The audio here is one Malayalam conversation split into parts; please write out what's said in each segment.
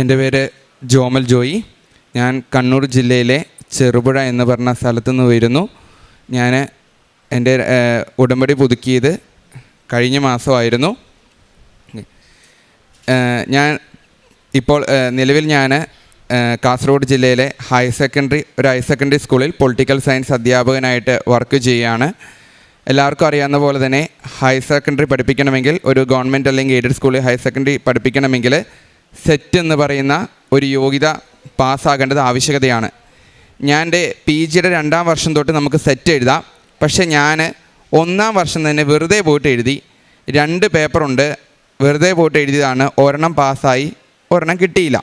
എന്റെ പേര് ജോമൽ ജോയി. ഞാൻ കണ്ണൂർ ജില്ലയിലെ ചെറുപുഴ എന്ന് പറഞ്ഞ സ്ഥലത്തു നിന്ന് വരുന്നു. ഞാൻ എന്റെ ഉടമ്പടി പുതുക്കിയത് കഴിഞ്ഞ മാസമായിരുന്നു. ഞാൻ ഇപ്പോൾ നിലവിൽ ഞാൻ കാസർഗോഡ് ജില്ലയിലെ ഹയർ സെക്കൻഡറി ഒരു ഹയർ സെക്കൻഡറി സ്കൂളിൽ പൊളിറ്റിക്കൽ സയൻസ് അധ്യാപകനായിട്ട് വർക്ക് ചെയ്യുകയാണ്. എല്ലാവർക്കും അറിയാവുന്ന പോലെ തന്നെ ഹയർ സെക്കൻഡറി പഠിപ്പിക്കണമെങ്കിൽ ഒരു ഗവൺമെന്റ് അല്ലെങ്കിൽ എയ്ഡഡ് സ്കൂളിൽ ഹയർ സെക്കൻഡറി പഠിപ്പിക്കണമെങ്കിൽ സെറ്റ് എന്ന് പറയുന്ന ഒരു യോഗ്യത പാസ്സാകേണ്ടത് ആവശ്യകതയാണ്. ഞാൻ എന്റെ പി ജിയുടെ രണ്ടാം വർഷം തൊട്ട് നമുക്ക് സെറ്റ് എഴുതാം. പക്ഷേ ഞാൻ ഒന്നാം വർഷം തന്നെ വെറുതെ പോയിട്ട് എഴുതി രണ്ട് പേപ്പറുണ്ട് വെറുതെ പോയിട്ട് എഴുതിയതാണ് ഒരെണ്ണം പാസ്സായി ഒരെണ്ണം കിട്ടിയില്ല.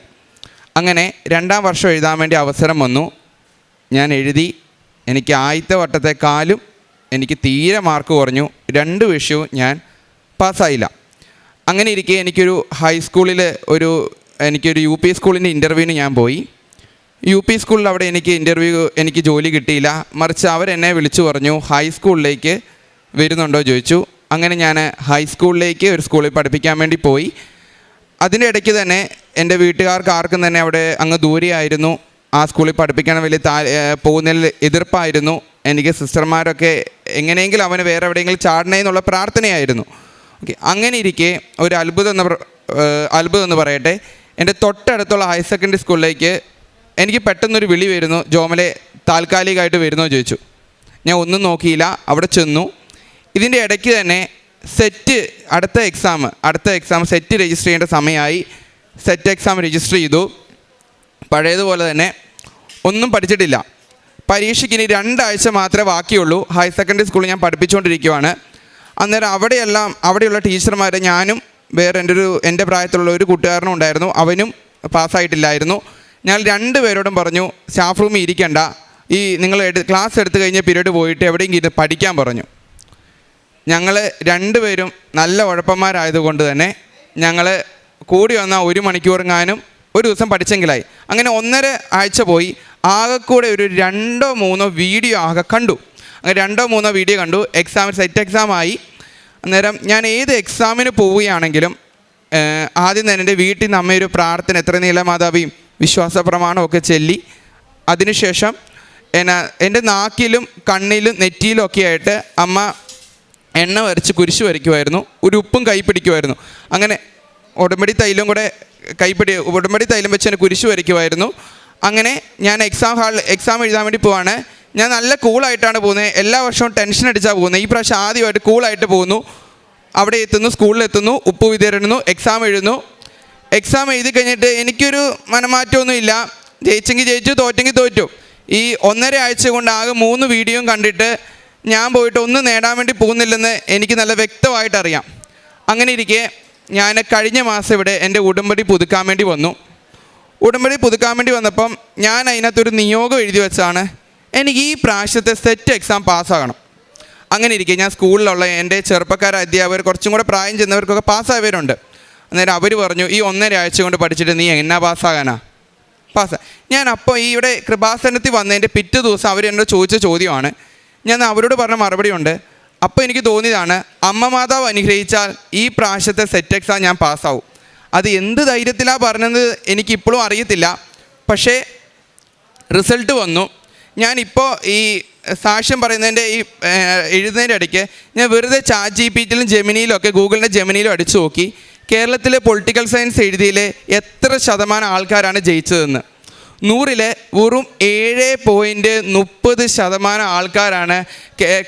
അങ്ങനെ രണ്ടാം വർഷം എഴുതാൻ വേണ്ടി അവസരം വന്നു. ഞാൻ എഴുതി എനിക്ക് ആദ്യത്തെ വട്ടത്തെക്കാളും എനിക്ക് തീരെ മാർക്ക് കുറഞ്ഞു രണ്ട് വിഷയവും ഞാൻ പാസ്സായില്ല. അങ്ങനെ ഇരിക്കെ എനിക്കൊരു ഹൈസ്കൂളിൽ ഒരു എനിക്കൊരു യു പി സ്കൂളിന്റെ ഇന്റർവ്യൂവിന് ഞാൻ പോയി. യു പി സ്കൂളിൽ അവിടെ എനിക്ക് ഇന്റർവ്യൂ എനിക്ക് ജോലി കിട്ടിയില്ല. മറിച്ച് അവരെന്നെ വിളിച്ചു പറഞ്ഞു ഹൈസ്കൂളിലേക്ക് വരുന്നുണ്ടോ? ചോദിച്ചു. അങ്ങനെ ഞാൻ ഹൈസ്കൂളിലേക്ക് ഒരു സ്കൂളിൽ പഠിപ്പിക്കാൻ വേണ്ടി പോയി. അതിന്റെ ഇടയ്ക്ക് തന്നെ എന്റെ വീട്ടുകാർക്ക് ആർക്കും തന്നെ അവിടെ അങ്ങ് ദൂരെയായിരുന്നു. ആ സ്കൂളിൽ പഠിപ്പിക്കാൻ വലിയ താ പോകുന്നതിൽ എതിർപ്പായിരുന്നു. എനിക്ക് സിസ്റ്റർമാരൊക്കെ എങ്ങനെയെങ്കിലും അവന് വേറെ എവിടെയെങ്കിലും ചാടണേ എന്നുള്ള പ്രാർത്ഥനയായിരുന്നു. ഓക്കെ അങ്ങനെ ഇരിക്കെ ഒരു അത്ഭുതം എന്ന് അത്ഭുതം എന്ന് പറയട്ടെ. എന്റെ തൊട്ടടുത്തുള്ള ഹയർ സെക്കൻഡറി സ്കൂളിലേക്ക് എനിക്ക് പെട്ടെന്നൊരു വിളി വരുന്നു. ജോമലെ താൽക്കാലികമായിട്ട് വരുന്നോ ചോദിച്ചു. ഞാൻ ഒന്നും നോക്കിയില്ല. അവിടെ ചെന്നു. ഇതിന്റെ ഇടയ്ക്ക് തന്നെ സെറ്റ് അടുത്ത എക്സാം അടുത്ത എക്സാം സെറ്റ് രജിസ്റ്റർ ചെയ്യേണ്ട സമയമായി. സെറ്റ് എക്സാം രജിസ്റ്റർ ചെയ്തു. പഴയതുപോലെ തന്നെ ഒന്നും പഠിച്ചിട്ടില്ല. പരീക്ഷയ്ക്ക് ഇനി രണ്ടാഴ്ച മാത്രമേ ബാക്കിയുള്ളൂ. ഹയർ സെക്കൻഡറി സ്കൂളിൽ ഞാൻ പഠിപ്പിച്ചുകൊണ്ടിരിക്കുവാണ്. അന്നേരം അവിടെയെല്ലാം അവിടെയുള്ള ടീച്ചർമാരെ ഞാനും വേറെ എന്റെ ഒരു എന്റെ പ്രായത്തിലുള്ള ഒരു കൂട്ടുകാരനും ഉണ്ടായിരുന്നു. അവനും പാസ്സായിട്ടില്ലായിരുന്നു. ഞാൻ രണ്ടുപേരോടും പറഞ്ഞു സ്റ്റാഫ് റൂമിൽ ഇരിക്കണ്ട. ഈ നിങ്ങൾ എടു- ക്ലാസ് എടുത്തു കഴിഞ്ഞ പീരീഡ് പോയിട്ട് എവിടെയെങ്കിലും പഠിക്കാൻ പറഞ്ഞു. ഞങ്ങൾ രണ്ടുപേരും നല്ല ഉഴപ്പന്മാരായതുകൊണ്ട് തന്നെ ഞങ്ങൾ കൂടി വന്ന ഒരു മണിക്കൂറെങ്ങാനും ഒരു ദിവസം പഠിച്ചെങ്കിലായി. അങ്ങനെ ഒന്നര ആഴ്ച പോയി. ആകെക്കൂടെ ഒരു രണ്ടോ മൂന്നോ വീഡിയോ ആകെ കണ്ടു. അങ്ങനെ രണ്ടോ മൂന്നോ വീഡിയോ കണ്ടു. എക്സാം സെറ്റ് എക്സാം ആയി. അന്നേരം ഞാൻ ഏത് എക്സാമിന് പോവുകയാണെങ്കിലും ആദ്യം തന്നെ എന്റെ വീട്ടിൽ നിന്ന് അമ്മയൊരു പ്രാർത്ഥന എത്ര നീലമാതാവിയും വിശ്വാസ പ്രമാണമൊക്കെ ചൊല്ലി. അതിനുശേഷം എന്നാ എന്റെ നാക്കിലും കണ്ണിലും നെറ്റിയിലും ഒക്കെ ആയിട്ട് അമ്മ എണ്ണ വരച്ച് കുരിശ് വരയ്ക്കുമായിരുന്നു. ഒരു ഉപ്പും കൈ പിടിക്കുമായിരുന്നു. അങ്ങനെ ഉടമ്പടി തൈലും കൂടെ കൈപ്പിടി ഉടമ്പടി തൈലം വെച്ച് എന്നെ കുരിശ് വരയ്ക്കുമായിരുന്നു. അങ്ങനെ ഞാൻ എക്സാം ഹാളിൽ എക്സാം എഴുതാൻ വേണ്ടി പോവാണ്. ഞാൻ നല്ല കൂളായിട്ടാണ് പോകുന്നത്. എല്ലാ വർഷവും ടെൻഷൻ അടിച്ചാണ് പോകുന്നത്. ഈ പ്രാവശ്യം ആദ്യമായിട്ട് കൂളായിട്ട് പോകുന്നു. അവിടെ എത്തുന്നു സ്കൂളിൽ എത്തുന്നു ഉപ്പ് വിതരണുന്നു എക്സാം എഴുതുന്നു. എക്സാം എഴുതി കഴിഞ്ഞിട്ട് എനിക്കൊരു മനമാറ്റമൊന്നും ഇല്ല ജയിച്ചെങ്കിൽ ജയിച്ചു തോറ്റെങ്കിൽ തോറ്റു. ഈ ഒന്നര ആഴ്ച കൊണ്ട് ആകെ മൂന്ന് വീഡിയോയും കണ്ടിട്ട് ഞാൻ പോയിട്ട് ഒന്നും നേടാൻ വേണ്ടി പോകുന്നില്ലെന്ന് എനിക്ക് നല്ല വ്യക്തമായിട്ട് അറിയാം. അങ്ങനെ ഇരിക്കെ ഞാൻ കഴിഞ്ഞ മാസം ഇവിടെ എന്റെ ഉടമ്പടി പുതുക്കാൻ വേണ്ടി വന്നു. ഉടമ്പടി പുതുക്കാൻ വേണ്ടി വന്നപ്പം ഞാൻ അതിനകത്തൊരു നിയോഗം എഴുതി വെച്ചാണ് എനിക്ക് ഈ പ്രാവശ്യത്തെ സെറ്റ് എക്സാം പാസ്സാകണം അങ്ങനെ ഇരിക്കെ ഞാൻ സ്കൂളിലുള്ള എന്റെ ചെറുപ്പക്കാര അധ്യാപകർ കുറച്ചും കൂടെ പ്രായം ചെന്നവർക്കൊക്കെ പാസ്സായവരുണ്ട് അന്നേരം അവർ പറഞ്ഞു ഈ ഒന്നര ആഴ്ച കൊണ്ട് പഠിച്ചിട്ട് നീ എന്നാ പാസ്സാകാനാ പാസ് ഞാൻ അപ്പോൾ ഈ ഇവിടെ കൃപാസനത്തിൽ വന്നതിന്റെ പിറ്റേ ദിവസം അവർ എന്നോട് ചോദിച്ച ചോദ്യമാണ്. ഞാൻ അവരോട് പറഞ്ഞ മറുപടി ഉണ്ട്. അപ്പോൾ എനിക്ക് തോന്നിയതാണ് അമ്മ മാതാവ് അനുഗ്രഹിച്ചാൽ ഈ പ്രാവശ്യത്തെ സെറ്റ് എക്സാം ഞാൻ പാസ്സാവും അത് എന്ത് ധൈര്യത്തിലാണ് പറഞ്ഞത് എനിക്കിപ്പോഴും അറിയത്തില്ല. പക്ഷേ റിസൾട്ട് വന്നു. ഞാനിപ്പോൾ ഈ സാക്ഷ്യം പറയുന്നതിന്റെ ഈ എഴുതുന്നതിന്റെ ഇടയ്ക്ക് ഞാൻ വെറുതെ ചാറ്റ് ജി പി ടിയിലും ജെമിനിയിലും ഒക്കെ ഗൂഗിളിന്റെ ജെമിനിയിലും അടിച്ചു നോക്കി. കേരളത്തിലെ പൊളിറ്റിക്കൽ സയൻസ് എഴുതിയിലെ എത്ര ശതമാനം ആൾക്കാരാണ് ജയിച്ചതെന്ന്. നൂറിലെ വെറും ഏഴ് പോയിന്റ് മുപ്പത് ശതമാനം ആൾക്കാരാണ്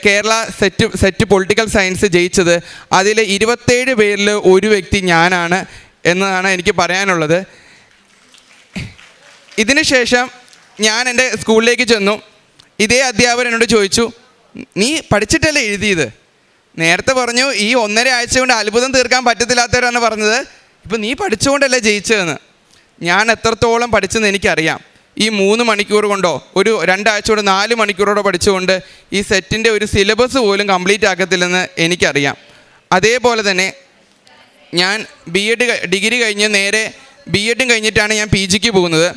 Kerala SET SET political science ജയിച്ചത്. അതിൽ ഇരുപത്തേഴ് പേരിൽ ഒരു വ്യക്തി ഞാനാണ് എന്നതാണ് എനിക്ക് പറയാനുള്ളത്. ഇതിന് ശേഷം ഞാൻ എന്റെ സ്കൂളിലേക്ക് ചെന്നു. ഇതേ അധ്യാപകൻ എന്നോട് ചോദിച്ചു നീ പഠിച്ചിട്ടല്ലേ എഴുതിയത്? നേരത്തെ പറഞ്ഞു ഈ ഒന്നര ആഴ്ച കൊണ്ട് അത്ഭുതം തീർക്കാൻ പറ്റത്തില്ലാത്തവരാണ് പറഞ്ഞത്. ഇപ്പം നീ പഠിച്ചുകൊണ്ടല്ലേ ജയിച്ചതെന്ന്? ഞാൻ എത്രത്തോളം പഠിച്ചെന്ന് എനിക്കറിയാം. ഈ മൂന്ന് മണിക്കൂർ കൊണ്ടോ ഒരു രണ്ടാഴ്ച കൊണ്ട് നാല് മണിക്കൂറോടെ പഠിച്ചുകൊണ്ട് ഈ സെറ്റിന്റെ ഒരു സിലബസ് പോലും കംപ്ലീറ്റ് ആക്കത്തില്ലെന്ന് എനിക്കറിയാം. അതേപോലെ തന്നെ ഞാൻ ബി എഡ് ഡിഗ്രി കഴിഞ്ഞ് നേരെ ബി എഡും കഴിഞ്ഞിട്ടാണ് ഞാൻ പി ജിക്ക് പോകുന്നത്.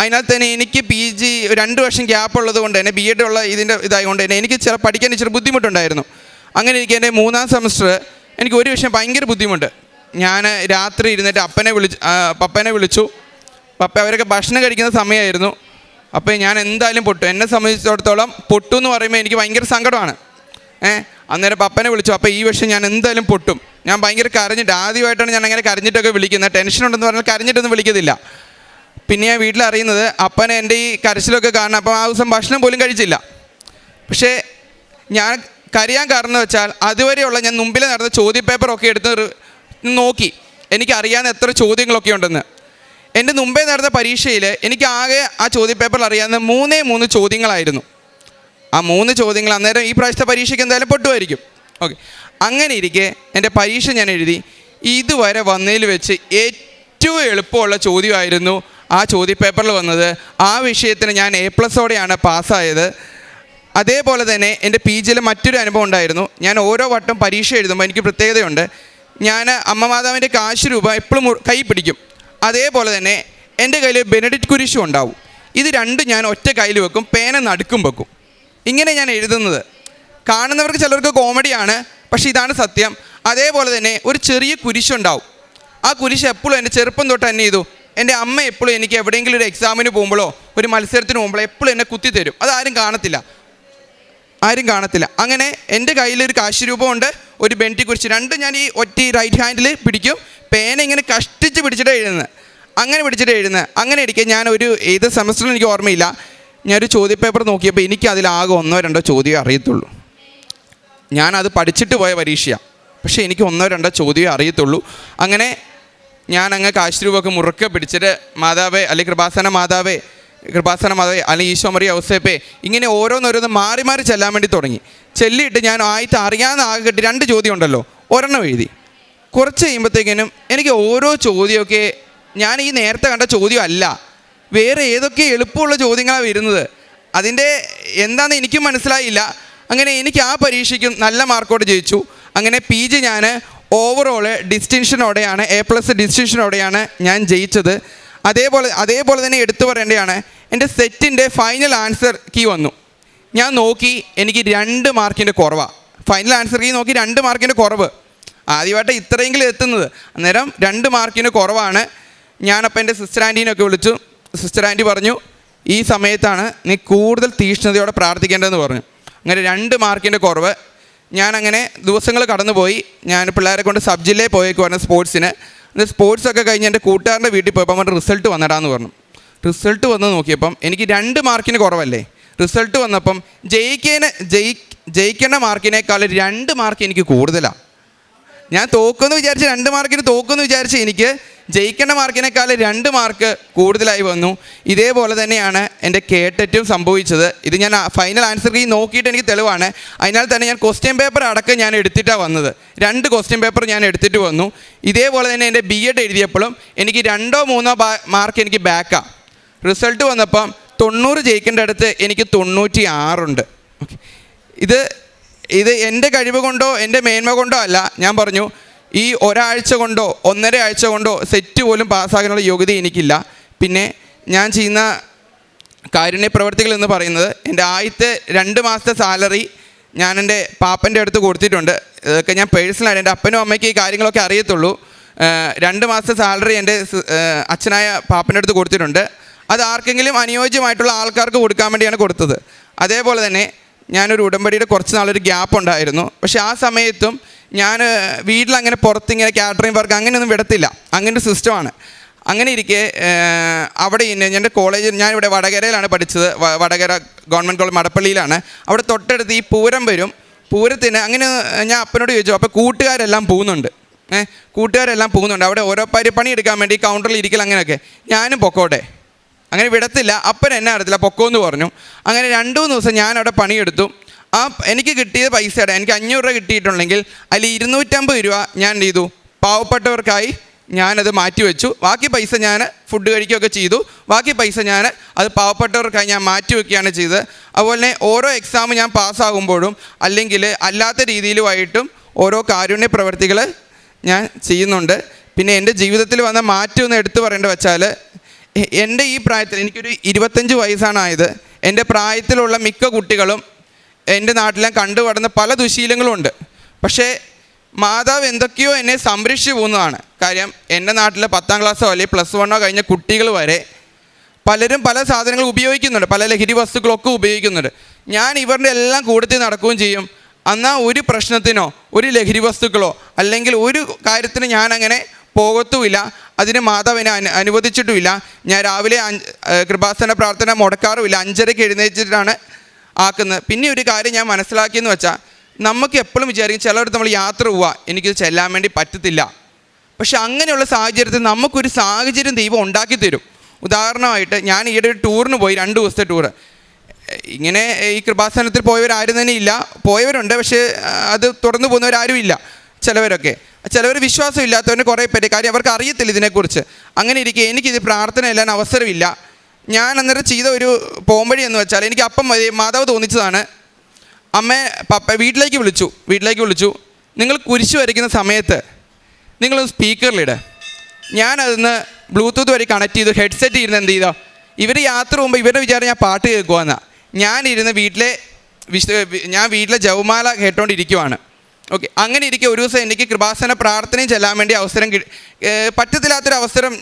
അതിനകത്ത് തന്നെ എനിക്ക് പി ജി രണ്ട് വർഷം ഗ്യാപ്പ് ഉള്ളത് കൊണ്ട് തന്നെ ബി എഡ് ഉള്ള ഇതിന്റെ ഇതായതുകൊണ്ട് തന്നെ എനിക്ക് ചില പഠിക്കാൻ ഇച്ചിരി ബുദ്ധിമുട്ടുണ്ടായിരുന്നു. അങ്ങനെ എനിക്ക് എന്റെ മൂന്നാം സെമസ്റ്റർ എനിക്ക് ഒരു വിഷയം ഭയങ്കര ബുദ്ധിമുട്ട്. ഞാൻ രാത്രി ഇരുന്നിട്ട് അപ്പനെ വിളിച്ചു പപ്പനെ വിളിച്ചു. പപ്പ അവരൊക്കെ ഭക്ഷണം കഴിക്കുന്ന സമയമായിരുന്നു. അപ്പോൾ ഞാൻ എന്തായാലും പൊട്ടു. എന്നെ സംബന്ധിച്ചിടത്തോളം പൊട്ടു എന്ന് പറയുമ്പോൾ എനിക്ക് ഭയങ്കര സങ്കടമാണ്. ഏ അന്നേരം പപ്പനെ വിളിച്ചു. അപ്പോൾ ഈ വർഷം ഞാൻ എന്തായാലും പൊട്ടും. ഞാൻ ഭയങ്കര കരഞ്ഞിട്ട് ആദ്യമായിട്ടാണ് ഞാൻ അങ്ങനെ കരഞ്ഞിട്ടൊക്കെ വിളിക്കുന്നത്. ടെൻഷൻ ഉണ്ടെന്ന് പറഞ്ഞാൽ കരഞ്ഞിട്ടൊന്നും വിളിക്കത്തില്ല. പിന്നെ ഞാൻ വീട്ടിൽ അറിയുന്നത് അപ്പനെ എന്റെ ഈ കരച്ചിലൊക്കെ കാരണം അപ്പം ആ ദിവസം ഭക്ഷണം പോലും കഴിച്ചില്ല. പക്ഷേ ഞാൻ കരയാൻ കാരണം വെച്ചാൽ അതുവരെയുള്ള ഞാൻ മുമ്പിൽ നടന്ന ചോദ്യപേപ്പറൊക്കെ എടുത്ത് നോക്കി. എനിക്കറിയാവുന്ന എത്ര ചോദ്യങ്ങളൊക്കെ ഉണ്ടെന്ന്. എന്റെ മുമ്പേ നടന്ന പരീക്ഷയിൽ എനിക്ക് ആകെ ആ ചോദ്യപേപ്പറിൽ അറിയാവുന്ന മൂന്നേ മൂന്ന് ചോദ്യങ്ങളായിരുന്നു. ആ മൂന്ന് ചോദ്യങ്ങൾ അന്നേരം ഈ പ്രാവശ്യത്തെ പരീക്ഷയ്ക്ക് എന്തായാലും പൊട്ടുമായിരിക്കും. ഓക്കെ. അങ്ങനെ ഇരിക്കെ എന്റെ പരീക്ഷ ഞാൻ എഴുതി. ഇതുവരെ വന്നതിൽ വെച്ച് ഏറ്റവും എളുപ്പമുള്ള ചോദ്യമായിരുന്നു ആ ചോദ്യപേപ്പറിൽ വന്നത് ആ വിഷയത്തിന് ഞാൻ എ പ്ലസോടെയാണ് പാസ്സായത്. അതേപോലെ തന്നെ എന്റെ പി ജിയിൽ മറ്റൊരു അനുഭവം ഉണ്ടായിരുന്നു. ഞാൻ ഓരോ വട്ടം പരീക്ഷ എഴുതുമ്പോൾ എനിക്ക് പ്രത്യേകതയുണ്ട്. ഞാൻ അമ്മ മാതാവിന്റെ കാശ് രൂപ എപ്പോഴും കൈ പിടിക്കും. അതേപോലെ തന്നെ എന്റെ കയ്യിൽ ബെനഡിറ്റ് കുരിശും ഉണ്ടാവും. ഇത് രണ്ടും ഞാൻ ഒറ്റ കയ്യിൽ വെക്കും പേന നടുക്കും വെക്കും. ഇങ്ങനെ ഞാൻ എഴുതുന്നത്. കാണുന്നവർക്ക് ചിലർക്ക് കോമഡിയാണ് പക്ഷേ ഇതാണ് സത്യം. അതേപോലെ തന്നെ ഒരു ചെറിയ കുരിശുണ്ടാവും. ആ കുരിശ് എപ്പോഴും എന്റെ ചെറുപ്പം തൊട്ട് തന്നെ ചെയ്തു. എന്റെ അമ്മ എപ്പോഴും എനിക്ക് എവിടെയെങ്കിലും ഒരു എക്സാമിന് പോകുമ്പോഴോ ഒരു മത്സരത്തിന് പോകുമ്പോഴോ എപ്പോഴും എന്നെ കുത്തി തരും. അതാരും കാണത്തില്ല. ആരും കാണത്തില്ല. അങ്ങനെ എന്റെ കയ്യിൽ ഒരു കാശ് രൂപമുണ്ട് ഒരു ബെന്റി കുറിച്ച് രണ്ടും ഞാൻ ഈ ഒറ്റ റൈറ്റ് ഹാൻഡിൽ പിടിക്കും. പേന ഇങ്ങനെ കഷ്ടിച്ച് പിടിച്ചിട്ട് എഴുതുന്നത് അങ്ങനെ പിടിച്ചിട്ട് എഴുതുന്നത് അങ്ങനെ ഇരിക്കെ ഞാൻ ഒരു ഏത് സെമസ്റ്ററിൽ എനിക്ക് ഓർമ്മയില്ല. ഞാനൊരു ചോദ്യപേപ്പർ നോക്കിയപ്പോൾ എനിക്ക് അതിലാകെ ഒന്നോ രണ്ടോ ചോദ്യം അറിയത്തുള്ളൂ. ഞാനത് പഠിച്ചിട്ട് പോയ പരീക്ഷയാണ് പക്ഷേ എനിക്ക് ഒന്നോ രണ്ടോ ചോദ്യമേ അറിയത്തുള്ളൂ. അങ്ങനെ ഞാൻ അങ്ങ് കാശ് രൂപമൊക്കെ മുറുക്കെ പിടിച്ചിട്ട് മാതാവേ അല്ലെങ്കിൽ കൃപാസന മാതാവേ കൃപാസന മാതാവേ അല്ലെങ്കിൽ ഈശോമറി ഔസേപ്പേ ഇങ്ങനെ ഓരോന്നോരോന്ന് മാറി മാറി ചെല്ലാൻ വേണ്ടി തുടങ്ങി. ചെല്ലിയിട്ട് ഞാൻ ആയിട്ട് അറിയാവുന്ന ആകെ കിട്ടി രണ്ട് ചോദ്യം ഉണ്ടല്ലോ. ഒരെണ്ണം എഴുതി. കുറച്ച് കഴിയുമ്പോഴത്തേക്കിനും എനിക്ക് ഓരോ ചോദ്യമൊക്കെ ഞാൻ ഈ നേരത്തെ കണ്ട ചോദ്യം അല്ല. വേറെ ഏതൊക്കെ എളുപ്പമുള്ള ചോദ്യങ്ങളാണ് വരുന്നത്? അതിന്റെ എന്താണെന്ന് എനിക്കും മനസ്സിലായില്ല. അങ്ങനെ എനിക്ക് ആ പരീക്ഷയ്ക്കും നല്ല മാർക്കോടെ ജയിച്ചു. അങ്ങനെ പി ജി ഞാൻ ഓവറോൾ ഡിസ്റ്റിങ്ഷനോടെയാണ് എ പ്ലസ് ഡിസ്റ്റിങ്ഷനോടെയാണ് ഞാൻ ജയിച്ചത്. അതേപോലെ അതേപോലെ തന്നെ എടുത്തു പറയേണ്ടതാണ് എന്റെ സെറ്റിന്റെ ഫൈനൽ ആൻസർ കീ വന്നു. ഞാൻ നോക്കി എനിക്ക് രണ്ട് മാർക്കിന്റെ കുറവാണ് ഫൈനൽ ആൻസർ കീ നോക്കി രണ്ട് മാർക്കിന്റെ കുറവ്. ആദ്യമായിട്ട് ഇത്രയെങ്കിലും എത്തുന്നത്. അന്നേരം രണ്ട് മാർക്കിന് കുറവാണ്. ഞാനപ്പോൾ എന്റെ സിസ്റ്റർ ആന്റീനൊക്കെ വിളിച്ചു. സിസ്റ്റർ ആന്റി പറഞ്ഞു ഈ സമയത്താണ് നീ കൂടുതൽ തീക്ഷ്ണതയോടെ പ്രാർത്ഥിക്കേണ്ടതെന്ന് പറഞ്ഞു. അങ്ങനെ രണ്ട് മാർക്കിന്റെ കുറവ്. ഞാനങ്ങനെ ദിവസങ്ങൾ കടന്നുപോയി. ഞാൻ പിള്ളേരെ കൊണ്ട് സബ് ജില്ലയിൽ പോയേക്കുവാണ് സ്പോർട്സിന്. എന്നിട്ട് സ്പോർട്സ് ഒക്കെ കഴിഞ്ഞ് എന്റെ കൂട്ടുകാരന്റെ വീട്ടിൽ പോയപ്പോൾ അവന്റെ റിസൾട്ട് വന്നിടാന്ന് പറഞ്ഞു. റിസൾട്ട് വന്ന് നോക്കിയപ്പം എനിക്ക് രണ്ട് മാർക്കിന് കുറവല്ലേ. റിസൾട്ട് വന്നപ്പം ജയിക്കേന ജയി ജയിക്കേണ്ട മാർക്കിനേക്കാൾ രണ്ട് മാർക്ക് എനിക്ക് കൂടുതലാണ് ഞാൻ തോക്കുമെന്ന് വിചാരിച്ച് രണ്ട് മാർക്കിന് തോക്കുമെന്ന് വിചാരിച്ച് എനിക്ക് ജയിക്കേണ്ട മാർക്കിനേക്കാൾ രണ്ട് മാർക്ക് കൂടുതലായി വന്നു. ഇതേപോലെ തന്നെയാണ് എന്റെ കേട്ടറ്റും സംഭവിച്ചത്. ഇത് ഞാൻ ഫൈനൽ ആൻസർ കീ നോക്കിയിട്ട് എനിക്ക് തെളിവാണ്. അതിനാൽ തന്നെ ഞാൻ ക്വസ്റ്റ്യൻ പേപ്പർ അടക്കം ഞാൻ എടുത്തിട്ടാണ് വന്നത്. രണ്ട് ക്വസ്റ്റ്യൻ പേപ്പർ ഞാൻ എടുത്തിട്ട് വന്നു. ഇതേപോലെ തന്നെ എന്റെ ബി എഡ് എഴുതിയപ്പോഴും എനിക്ക് രണ്ടോ മൂന്നോ മാർക്ക് എനിക്ക് ബാക്കാണ് റിസൾട്ട് വന്നപ്പം തൊണ്ണൂറ് ജയിക്കേണ്ട അടുത്ത് എനിക്ക് തൊണ്ണൂറ്റി ആറുണ്ട് ഓക്കെ ഇത് ഇത് എന്റെ കഴിവ് കൊണ്ടോ എന്റെ മേന്മ കൊണ്ടോ അല്ല. ഞാൻ പറഞ്ഞു ഈ ഒരാഴ്ച കൊണ്ടോ ഒന്നര ആഴ്ച കൊണ്ടോ സെറ്റ് പോലും പാസ്സാകാനുള്ള യോഗ്യത എനിക്കില്ല. പിന്നെ ഞാൻ ചെയ്യുന്ന കാരുണ്യ പ്രവർത്തികൾ എന്ന് പറയുന്നത് എന്റെ ആദ്യത്തെ രണ്ട് മാസത്തെ സാലറി ഞാൻ എന്റെ പാപ്പന്റെ അടുത്ത് കൊടുത്തിട്ടുണ്ട്. ഇതൊക്കെ ഞാൻ പേഴ്സണലായിട്ട് എന്റെ അപ്പനും അമ്മയ്ക്ക് ഈ കാര്യങ്ങളൊക്കെ അറിയത്തുള്ളൂ. രണ്ട് മാസത്തെ സാലറി എന്റെ അച്ഛനായ പാപ്പന്റെ അടുത്ത് കൊടുത്തിട്ടുണ്ട്. അത് ആർക്കെങ്കിലും അനുയോജ്യമായിട്ടുള്ള ആൾക്കാർക്ക് കൊടുക്കാൻ വേണ്ടിയാണ് കൊടുത്തത്. അതേപോലെ തന്നെ ഞാനൊരു ഉടമ്പടിയുടെ കുറച്ച് നാളൊരു ഗ്യാപ്പ് ഉണ്ടായിരുന്നു. പക്ഷേ ആ സമയത്തും ഞാൻ വീട്ടിലങ്ങനെ പുറത്തിങ്ങനെ കാറ്ററിംഗ് വർക്ക് അങ്ങനെയൊന്നും വിടത്തില്ല. അങ്ങനെ സിസ്റ്റമാണ് അങ്ങനെ ഇരിക്കെ അവിടെ എന്റെ കോളേജ് ഞാനിവിടെ വടകരയിലാണ് പഠിച്ചത്. വടകര ഗവൺമെന്റ് കോളേജ് മടപ്പള്ളിയിലാണ്. അവിടെ തൊട്ടടുത്ത് ഈ പൂരം വരും. പൂരത്തിന് അങ്ങനെ ഞാൻ അപ്പനോട് ചോദിച്ചു അപ്പോൾ കൂട്ടുകാരെല്ലാം പോകുന്നുണ്ട്. ഏഹ് കൂട്ടുകാരെല്ലാം പോകുന്നുണ്ട്. അവിടെ ഓരോ പരി പണി എടുക്കാൻ വേണ്ടി കൗണ്ടറിൽ ഇരിക്കൽ അങ്ങനെയൊക്കെ. ഞാനും പൊക്കോട്ടെ. അങ്ങനെ വിടത്തില്ല. അപ്പൻ എന്നെ അറിയത്തില്ല. പൊക്കോന്ന് പറഞ്ഞു. അങ്ങനെ രണ്ടു മൂന്ന് ദിവസം ഞാൻ അവിടെ പണിയെടുത്തു. ആ എനിക്ക് കിട്ടിയത് പൈസയുടെ എനിക്ക് അഞ്ഞൂറ് രൂപ കിട്ടിയിട്ടുണ്ടെങ്കിൽ അതിൽ ഇരുന്നൂറ്റമ്പത് രൂപ ഞാൻ എന്ത് ചെയ്തു? പാവപ്പെട്ടവർക്കായി ഞാനത് മാറ്റിവെച്ചു ബാക്കി പൈസ ഞാൻ ഫുഡ് കഴിക്കുകയൊക്കെ ചെയ്തു. ബാക്കി പൈസ ഞാൻ അത് പാവപ്പെട്ടവർക്കായി ഞാൻ മാറ്റി വെക്കുകയാണ് ചെയ്തത്. അതുപോലെ തന്നെ ഓരോ എക്സാം ഞാൻ പാസ്സാകുമ്പോഴും അല്ലെങ്കിൽ അല്ലാത്ത രീതിയിലുമായിട്ടും ഓരോ കാരുണ്യ പ്രവർത്തികൾ ഞാൻ ചെയ്യുന്നുണ്ട്. പിന്നെ എന്റെ ജീവിതത്തിൽ വന്ന മാറ്റം എന്ന് എടുത്തു പറയേണ്ട വെച്ചാൽ എന്റെ ഈ പ്രായത്തിൽ എനിക്കൊരു ഇരുപത്തഞ്ച് വയസ്സാണ് ആയത് എന്റെ പ്രായത്തിലുള്ള മിക്ക കുട്ടികളും എന്റെ നാട്ടിലെ കണ്ടുപടുന്ന പല ദുശീലങ്ങളും ഉണ്ട് പക്ഷേ മാതാവ് എന്തൊക്കെയോ എന്നെ സംരക്ഷിച്ചു പോകുന്നതാണ്. കാര്യം എന്റെ നാട്ടിലെ പത്താം ക്ലാസ്സോ അല്ലെങ്കിൽ പ്ലസ് വണ്ണോ കഴിഞ്ഞ കുട്ടികൾ വരെ പലരും പല സാധനങ്ങൾ ഉപയോഗിക്കുന്നുണ്ട്. പല ലഹരി വസ്തുക്കളൊക്കെ ഉപയോഗിക്കുന്നുണ്ട്. ഞാൻ ഇവരുടെ എല്ലാം കൂടത്തിൽ നടക്കുകയും ചെയ്യും. എന്നാൽ ഒരു പ്രശ്നത്തിനോ ഒരു ലഹരി വസ്തുക്കളോ അല്ലെങ്കിൽ ഒരു കാര്യത്തിന് ഞാൻ അങ്ങനെ പോകത്തുമില്ല. അതിന് മാതാവിനെ അനു അനുവദിച്ചിട്ടുമില്ല. ഞാൻ രാവിലെ കൃപാസന പ്രാർത്ഥന മുടക്കാറുമില്ല. അഞ്ചരയ്ക്ക് എഴുന്നേറ്റിട്ടാണ് ആക്കുന്നത്. പിന്നെ ഒരു കാര്യം ഞാൻ മനസ്സിലാക്കിയെന്ന് വെച്ചാൽ നമുക്ക് എപ്പോഴും വിചാരിക്കും ചിലയിടത്ത് നമ്മൾ യാത്ര പോവുക എനിക്കിത് ചെല്ലാൻ വേണ്ടി പറ്റത്തില്ല. പക്ഷെ അങ്ങനെയുള്ള സാഹചര്യത്തിൽ നമുക്കൊരു സാഹചര്യം ദൈവം ഉണ്ടാക്കി തരും. ഉദാഹരണമായിട്ട് ഞാൻ ഈയിടെ ഒരു ടൂറിന് പോയി രണ്ട് ദിവസത്തെ ടൂറ്. ഇങ്ങനെ ഈ കൃപാസനത്തിൽ പോയവരാരും തന്നെ ഇല്ല. പോയവരുണ്ട് പക്ഷേ അത് തുറന്നു പോകുന്നവരാരും ഇല്ല. ചിലവരൊക്കെ. ചിലവർ വിശ്വാസം ഇല്ലാത്തവന് കുറേ പേര് കാര്യം അവർക്ക് അറിയത്തില്ല ഇതിനെക്കുറിച്ച്. അങ്ങനെ ഇരിക്കെ എനിക്കിത് പ്രാർത്ഥന എല്ലാം അവസരമില്ല. ഞാൻ അന്നേരം ചെയ്ത ഒരു പോംവഴി എന്ന് വെച്ചാൽ എനിക്ക് അപ്പം മതി മാതാവ് തോന്നിച്ചതാണ്. അമ്മ പപ്പ വീട്ടിലേക്ക് വിളിച്ചു വീട്ടിലേക്ക് വിളിച്ചു. നിങ്ങൾ കുരിശ് വരയ്ക്കുന്ന സമയത്ത് നിങ്ങൾ സ്പീക്കറിലിട്. ഞാനതിന്ന് ബ്ലൂടൂത്ത് വഴി കണക്ട് ചെയ്തു ഹെഡ്സെറ്റ് ഇരുന്ന് എന്ത് ചെയ്തോ? ഇവർ യാത്ര പോകുമ്പോൾ ഇവരുടെ വിചാരം ഞാൻ പാട്ട് കേൾക്കുവാന്നാ. ഞാനിരുന്ന് വീട്ടിലെ വിശ ഞാൻ വീട്ടിലെ ജവമാല കേട്ടോണ്ടിരിക്കുവാണ്. ഓക്കെ അങ്ങനെ ഇരിക്കെ ഒരു ദിവസം എനിക്ക് കൃപാസന പ്രാർത്ഥനയും ചെല്ലാൻ വേണ്ടി അവസരം കിട്ടി. പറ്റത്തില്ലാത്തൊരു അവസരം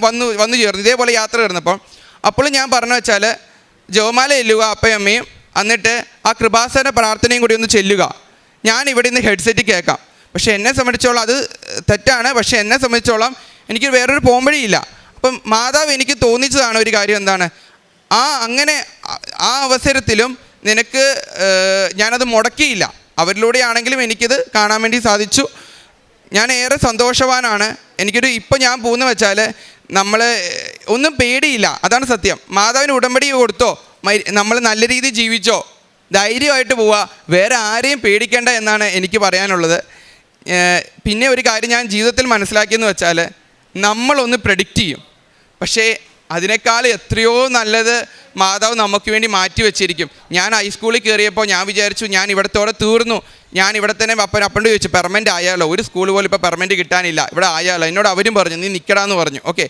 വന്നു വന്നു ചേർന്നു. ഇതേപോലെ യാത്ര കയറുന്നപ്പോൾ അപ്പോൾ ഞാൻ പറഞ്ഞു വെച്ചാൽ ജോമാല ചെല്ലുക അപ്പയമ്മയും എന്നിട്ട് ആ കൃപാസന പ്രാർത്ഥനയും കൂടി ഒന്ന് ചെല്ലുക. ഞാൻ ഇവിടെ നിന്ന് ഹെഡ്സെറ്റ് കേൾക്കാം. പക്ഷെ എന്നെ സംബന്ധിച്ചോളം അത് തെറ്റാണ്. പക്ഷേ എന്നെ സംബന്ധിച്ചോളം എനിക്ക് വേറൊരു പോംവഴിയില്ല. അപ്പം മാതാവ് എനിക്ക് തോന്നിച്ചതാണ് ഒരു കാര്യം എന്താണ്? ആ അങ്ങനെ ആ- അവസരത്തിലും നിനക്ക് ഞാനത് മുടക്കിയില്ല. അവരിലൂടെയാണെങ്കിലും എനിക്കിത് കാണാൻ വേണ്ടി സാധിച്ചു. ഞാൻ ഏറെ സന്തോഷവാനാണ്. എനിക്കൊരു ഇപ്പം ഞാൻ പോകുന്ന വെച്ചാൽ നമ്മൾ ഒന്നും പേടിയില്ല. അതാണ് സത്യം. മാതാവിന് ഉടമ്പടി കൊടുത്തോ നമ്മൾ നല്ല രീതിയിൽ ജീവിച്ചോ ധൈര്യമായിട്ട് പോവുക വേറെ ആരെയും പേടിക്കേണ്ട എന്നാണ് എനിക്ക് പറയാനുള്ളത്. പിന്നെ ഒരു കാര്യം ഞാൻ ജീവിതത്തിൽ മനസ്സിലാക്കിയെന്ന് വെച്ചാൽ നമ്മളൊന്ന് പ്രഡിക്റ്റ് ചെയ്യും. പക്ഷേ അതിനേക്കാൾ എത്രയോ നല്ലത് മാതാവ് നമുക്ക് വേണ്ടി മാറ്റി വെച്ചിരിക്കും. ഞാൻ ഹൈസ്കൂളിൽ കയറിയപ്പോൾ ഞാൻ വിചാരിച്ചു ഞാൻ ഇവിടത്തോടെ തീർന്നു. ഞാൻ ഇവിടെ തന്നെ അപ്പൻ അപ്പണ്ട് ചോദിച്ചു പെർമനന്റ് ആയാലോ? ഒരു സ്കൂൾ പോലും ഇപ്പോൾ പെർമെന്റ് കിട്ടാനില്ല. ഇവിടെ ആയാലോ? എന്നോട് അവരും പറഞ്ഞു നീ നിൽക്കടാന്ന് പറഞ്ഞു. ഓക്കെ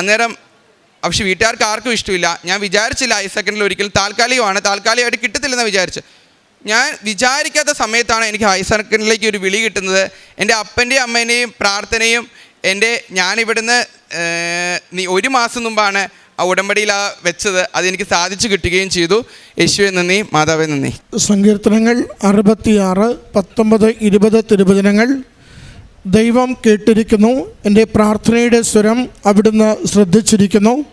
അന്നേരം പക്ഷെ വീട്ടുകാർക്ക് ആർക്കും ഇഷ്ടമില്ല. ഞാൻ വിചാരിച്ചില്ല ഹയർ സെക്കൻഡറിൽ ഒരിക്കലും താൽക്കാലികമാണ്. താൽക്കാലികമായിട്ട് കിട്ടത്തില്ലെന്ന് വിചാരിച്ചു ഞാൻ വിചാരിക്കാത്ത സമയത്താണ് എനിക്ക് ഹയർ സെക്കൻഡറിലേക്ക് ഒരു വിളി കിട്ടുന്നത്. എന്റെ അപ്പന്റെയും അമ്മേന്റെയും പ്രാർത്ഥനയും എന്റെ ഞാനിവിടുന്ന് ഒരു മാസം മുമ്പാണ് ആ ഉടമ്പടിയിൽ ആ വെച്ചത് അതെനിക്ക് സാധിച്ചു കിട്ടുകയും ചെയ്തു. യേശുവെ നന്ദി. മാതാവെ നന്ദി. സങ്കീർത്തനങ്ങൾ അറുപത്തിയാറ് പത്തൊമ്പത് ഇരുപത് തിരുവചനങ്ങൾ. ദൈവം കേട്ടിരിക്കുന്നു. എന്റെ പ്രാർത്ഥനയുടെ സ്വരം അവിടുന്ന് ശ്രദ്ധിച്ചിരിക്കുന്നു.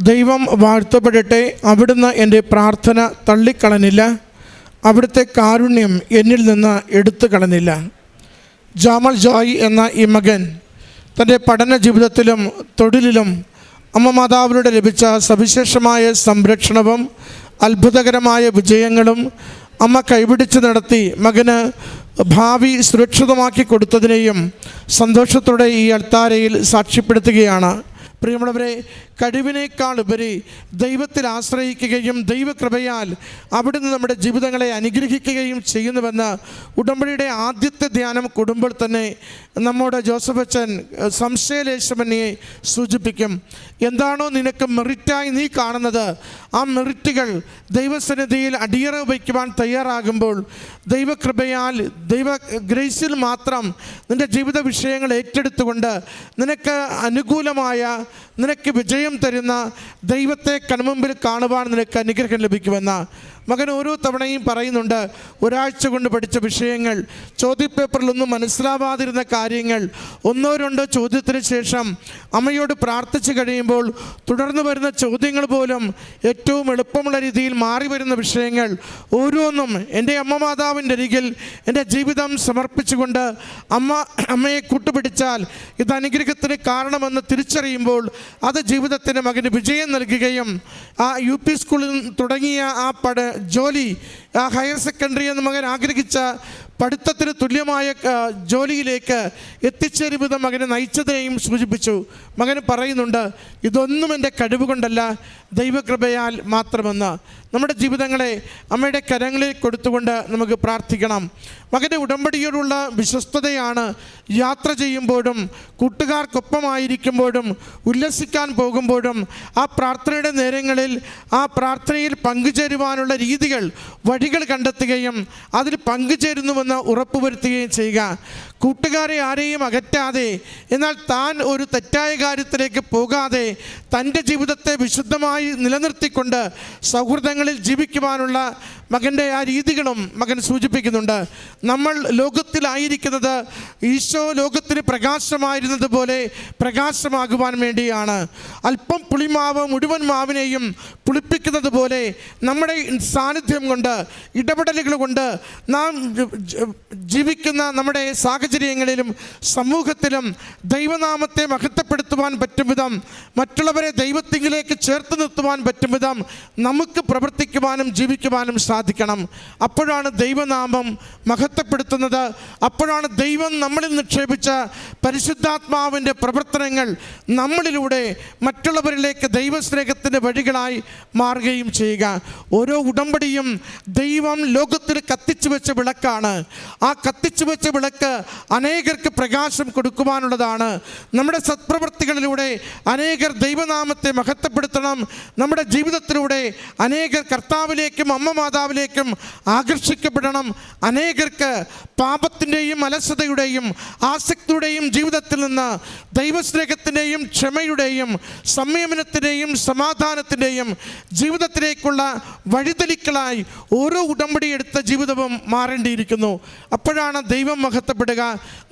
ദൈവം വാഴ്ത്തപ്പെടട്ടെ. അവിടുന്ന് എന്റെ പ്രാർത്ഥന തള്ളിക്കളഞ്ഞില്ല. അവിടുത്തെ കാരുണ്യം എന്നിൽ നിന്ന് എടുത്തു കളഞ്ഞില്ല ജാമൽ ജോയ് എന്ന ഈ മകൻ തന്റെ പഠന ജീവിതത്തിലും തൊഴിലിലും അമ്മ മാതാവിലൂടെ ലഭിച്ച സവിശേഷമായ സംരക്ഷണവും അത്ഭുതകരമായ വിജയങ്ങളും അമ്മ കൈപിടിച്ച് നടത്തി മകന് ഭാവി സുരക്ഷിതമാക്കി കൊടുത്തതിനെയും സന്തോഷത്തോടെ ഈ അൾത്താരയിൽ സാക്ഷ്യപ്പെടുത്തുകയാണ്. പ്രിയമുള്ളവരെ കഴിവിനേക്കാൾ ഉപരി ദൈവത്തിൽ ആശ്രയിക്കുകയും ദൈവകൃപയാൽ അവിടുന്ന് നമ്മുടെ ജീവിതങ്ങളെ അനുഗ്രഹിക്കുകയും ചെയ്യുന്നുവെന്ന് ഉടമ്പടിയുടെ ആദ്യത്തെ ധ്യാനം കൂടുമ്പോൾ തന്നെ നമ്മുടെ ജോസഫ് അച്ഛൻ സംശയലേശമന്യെ സൂചിപ്പിക്കും. എന്താണോ നിനക്ക് മെറിറ്റായി നീ കാണുന്നത്? ആ മെറിറ്റുകൾ ദൈവസന്നിധിയിൽ അടിയറ വയ്ക്കുവാൻ തയ്യാറാകുമ്പോൾ ദൈവകൃപയാൽ ദൈവ ഗ്രേസിൽ മാത്രം നിന്റെ ജീവിത വിഷയങ്ങൾ ഏറ്റെടുത്തുകൊണ്ട് നിനക്ക് അനുകൂലമായ നിനക്ക് വിജയം തരുന്ന ദൈവത്തെ കൺമുമ്പിൽ കാണുവാൻ നിനക്ക് അനുഗ്രഹം ലഭിക്കുമെന്ന് മകൻ ഓരോ തവണയും പറയുന്നുണ്ട് ഒരാഴ്ച കൊണ്ട് പഠിച്ച വിഷയങ്ങൾ ചോദ്യപേപ്പറിലൊന്നും മനസ്സിലാവാതിരുന്ന കാര്യങ്ങൾ. ഒന്നോ രണ്ടോ ചോദ്യത്തിന് ശേഷം അമ്മയോട് പ്രാർത്ഥിച്ചു കഴിയുമ്പോൾ തുടർന്ന് വരുന്ന ചോദ്യങ്ങൾ പോലും ഏറ്റവും എളുപ്പമുള്ള രീതിയിൽ മാറി വരുന്ന വിഷയങ്ങൾ ഓരോന്നും എന്റെ അമ്മ മാതാവിന്റെ അരികിൽ എന്റെ ജീവിതം സമർപ്പിച്ചുകൊണ്ട് അമ്മ അമ്മയെ കൂട്ടുപിടിച്ചാൽ ഇത് അനുഗ്രഹത്തിന് കാരണമെന്ന് തിരിച്ചറിയുമ്പോൾ അത് ജീവിതത്തിന് മകന് വിജയം നൽകുകയും ആ യു പി സ്കൂളിൽ തുടങ്ങിയ ആ പഠ ജോലി ആ ഹയർ സെക്കൻഡറി എന്ന് മകൻ ആഗ്രഹിച്ച പഠിത്തത്തിന് തുല്യമായ ജോലിയിലേക്ക് എത്തിച്ചേരും വിധം മകനെ നയിച്ചതിനെയും സൂചിപ്പിച്ചു. മകൻ പറയുന്നുണ്ട് ഇതൊന്നും എന്റെ കഴിവ് കൊണ്ടല്ല ദൈവകൃപയാൽ മാത്രമെന്ന്. നമ്മുടെ ജീവിതങ്ങളെ അമ്മയുടെ കരങ്ങളിൽ കൊടുത്തുകൊണ്ട് നമുക്ക് പ്രാർത്ഥിക്കണം. മകന്റെ ഉടമ്പടിയോടുള്ള വിശ്വസ്തതയാണ് യാത്ര ചെയ്യുമ്പോഴും കൂട്ടുകാർക്കൊപ്പമായിരിക്കുമ്പോഴും ഉല്ലസിക്കാൻ പോകുമ്പോഴും ആ പ്രാർത്ഥനയുടെ നേരങ്ങളിൽ ആ പ്രാർത്ഥനയിൽ പങ്കുചേരുവാനുള്ള രീതികൾ വഴികൾ കണ്ടെത്തുകയും അതിൽ പങ്കുചേരുന്നുവെന്ന് ഉറപ്പുവരുത്തുകയും ചെയ്യുക. കൂട്ടുകാരെ ആരെയും അകറ്റാതെ എന്നാൽ താൻ ഒരു തെറ്റായ കാര്യത്തിലേക്ക് പോകാതെ തന്റെ ജീവിതത്തെ വിശുദ്ധമായി നിലനിർത്തിക്കൊണ്ട് സൗഹൃദങ്ങളിൽ ജീവിക്കുവാനുള്ള മകന്റെ ആ രീതികളും മകൻ സൂചിപ്പിക്കുന്നുണ്ട്. നമ്മൾ ലോകത്തിലായിരിക്കുന്നത് ഈശോ ലോകത്തിന് പ്രകാശമായിരുന്നത് പോലെ പ്രകാശമാകുവാൻ വേണ്ടിയാണ്. അല്പം പുളിമാവ് മുഴുവൻ മാവിനെയും പുളിപ്പിക്കുന്നത് പോലെ നമ്മുടെ സാന്നിധ്യം കൊണ്ട് ഇടപെടലുകൾ കൊണ്ട് നാം ജീവിക്കുന്ന നമ്മുടെ സാഹചര്യങ്ങളിലും സമൂഹത്തിലും ദൈവനാമത്തെ മഹത്വപ്പെടുത്തുവാൻ പറ്റും വിധം മറ്റുള്ളവരെ ദൈവത്തിങ്കിലേക്ക് ചേർത്ത് നിർത്തുവാൻ പറ്റും വിധം നമുക്ക് പ്രവർത്തിക്കുവാനും ജീവിക്കുവാനും സാധിക്കണം. അപ്പോഴാണ് ദൈവനാമം മഹത്വപ്പെടുത്തുന്നത്. അപ്പോഴാണ് ദൈവം നമ്മളിൽ നിക്ഷേപിച്ച പരിശുദ്ധാത്മാവിന്റെ പ്രവർത്തനങ്ങൾ നമ്മളിലൂടെ മറ്റുള്ളവരിലേക്ക് ദൈവസ്നേഹത്തിന്റെ വഴികളായി മാറുകയും ചെയ്യുക. ഓരോ ഉടമ്പടിയും ദൈവം ലോകത്തിൽ കത്തിച്ചു വെച്ച വിളക്കാണ്. ആ കത്തിച്ചു വെച്ച വിളക്ക് അനേകർക്ക് പ്രകാശം കൊടുക്കുവാനുള്ളതാണ്. നമ്മുടെ സത്പ്രവൃത്തികളിലൂടെ അനേകർ ദൈവനാമത്തെ മഹത്വപ്പെടുത്തണം. നമ്മുടെ ജീവിതത്തിലൂടെ അനേകർ കർത്താവിലേക്കും അമ്മ മാതാവിലേക്കും ആകർഷിക്കപ്പെടണം. അനേകർക്ക് പാപത്തിന്റെയും അലസതയുടെയും ആസക്തിയുടെയും ജീവിതത്തിൽ നിന്ന് ദൈവസ്നേഹത്തിന്റെയും ക്ഷമയുടെയും സംയമനത്തിന്റെയും സമാധാനത്തിന്റെയും ജീവിതത്തിലേക്കുള്ള വഴിതെളിക്കലായി ഓരോ ഉടമ്പടി എടുത്ത ജീവിതവും മാറേണ്ടിയിരിക്കുന്നു. അപ്പോഴാണ് ദൈവം മഹത്വപ്പെടുക.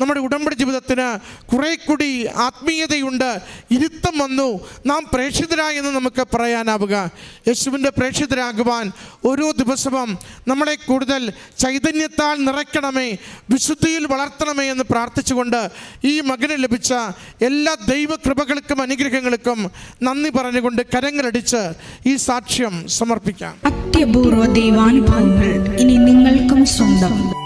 നമ്മുടെ ഉടമ്പടി ജീവിതത്തിന് കുറെ കൂടി ആത്മീയതയുണ്ട്. ഇരുത്തം വന്നു. നാം പ്രേക്ഷിതരായി എന്ന് നമുക്ക് പറയാനാവുക. യേശുവിന്റെ പ്രേക്ഷിതരാകുവാൻ ഓരോ ദിവസവും നമ്മളെ കൂടുതൽ ചൈതന്യത്താൽ നിറയ്ക്കണമേ വിശുദ്ധിയിൽ വളർത്തണമേ എന്ന് പ്രാർത്ഥിച്ചുകൊണ്ട് ഈ മകന് ലഭിച്ച എല്ലാ ദൈവകൃപകൾക്കും അനുഗ്രഹങ്ങൾക്കും നന്ദി പറഞ്ഞുകൊണ്ട് കരങ്ങളടിച്ച് ഈ സാക്ഷ്യം സമർപ്പിക്കാം. അത്യപൂർവ ദൈവാനുഭവങ്ങൾ ഇനി നിങ്ങൾക്കും സ്വന്തം.